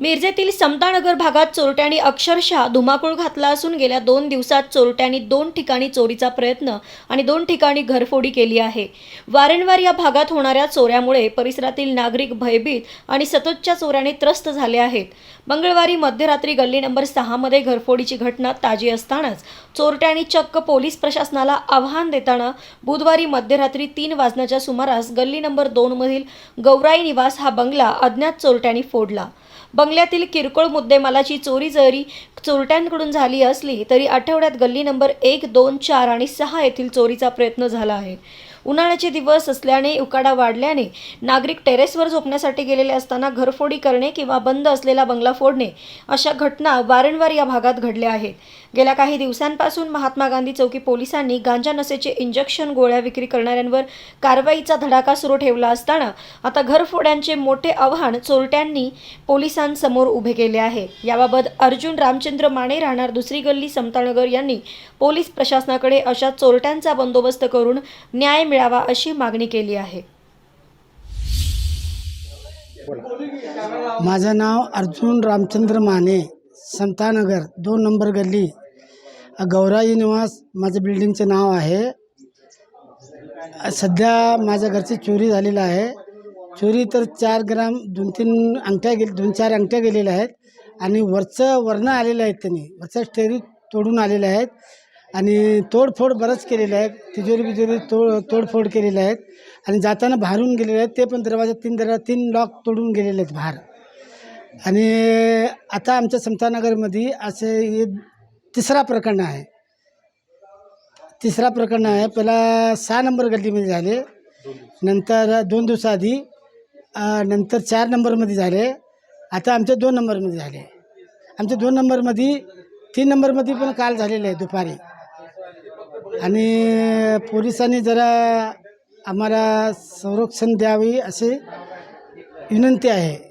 मिरजेतील समतानगर भागात चोरट्यांनी अक्षरशः धुमाकूळ घातला असून गेल्या दोन दिवसात चोरट्यांनी दोन ठिकाणी चोरीचा प्रयत्न आणि दोन ठिकाणी घरफोडी केली आहे. वारंवार या भागात होणाऱ्या चोऱ्यामुळे परिसरातील नागरिक भयभीत आणि सततच्या चोऱ्याने त्रस्त झाले आहेत. मंगळवारी मध्यरात्री गल्ली नंबर सहामध्ये घरफोडीची घटना ताजी असतानाच चोरट्यांनी चक्क पोलीस प्रशासनाला आव्हान देताना बुधवारी मध्यरात्री तीन वाजण्याच्या सुमारास गल्ली नंबर दोनमधील गौराई निवास हा बंगला अज्ञात चोरट्यांनी फोडला. बंगल्यातील किरकोळ मुद्देमालाची चोरी जरी चोरट्यांकडून झाली असली तरी आठवड्यात गल्ली नंबर एक दोन चार आणि सहा येथील चोरीचा प्रयत्न झाला आहे. उन्हाळ्याचे दिवस असल्याने उकाडा वाढल्याने नागरिक टेरेसवर झोपण्यासाठी गेलेले असताना घरफोडी करणे किंवा बंद असलेला बंगला फोडणे अशा घटना वारंवार या भागात घडल्या आहेत. गेल्या काही दिवसांपासून महात्मा गांधी चौकी पोलिसांनी गांजा नशेचे इंजेक्शन गोळ्या विक्री करणाऱ्यांवर कारवाईचा धडाका सुरू ठेवला असताना आता घरफोड्यांचे मोठे आव्हान चोरट्यांनी पोलिसांसमोर उभे केले आहे. याबाबत अर्जुन रामचंद्र माने राहणार दुसरी गल्ली समतानगर यांनी पोलीस प्रशासनाकडे अशा चोरट्यांचा बंदोबस्त करून न्याय मिळावा अशी मागणी केली आहे. माझं नाव अर्जुन रामचंद्र माने समतानगर दोन नंबर गल्ली. गौराई निवास माझं बिल्डिंगचं नाव आहे. सध्या माझ्या घरची चोरी झालेलं आहे. चोरी तर चार ग्राम दोन तीन अंगठ्या गेल दोन चार अंगठ्या गेलेल्या आहेत. आणि वरचं वर्ण आलेलं आहेत त्यांनी. वरचं स्टेरी तोडून आलेले आहेत. आणि तोडफोड बरंच केलेलं आहे तिजोरी बिजोरी तोड तोडफोड केलेले आहेत. आणि जाताना बाहेरून गेलेले आहेत. ते पण दरवाजा तीन दरवाजा तीन लॉक तोडून गेलेले आहेत बाहेर. आणि आता आमच्या समतानगरमध्ये असे हे तिसरा प्रकरण आहे. तिसरा प्रकरण आहे. पहिला सहा नंबर गल्लीमध्ये झाले. नंतर दोन दिवसाआधी नंतर चार नंबरमध्ये झाले. आता आमच्या दोन नंबरमध्ये झाले. आमच्या दोन नंबरमध्ये तीन नंबरमध्ये पण काल झालेले आहे दुपारी. आणि पोलिसांनी जरा आम्हाला संरक्षण द्यावे असे विनंती आहे.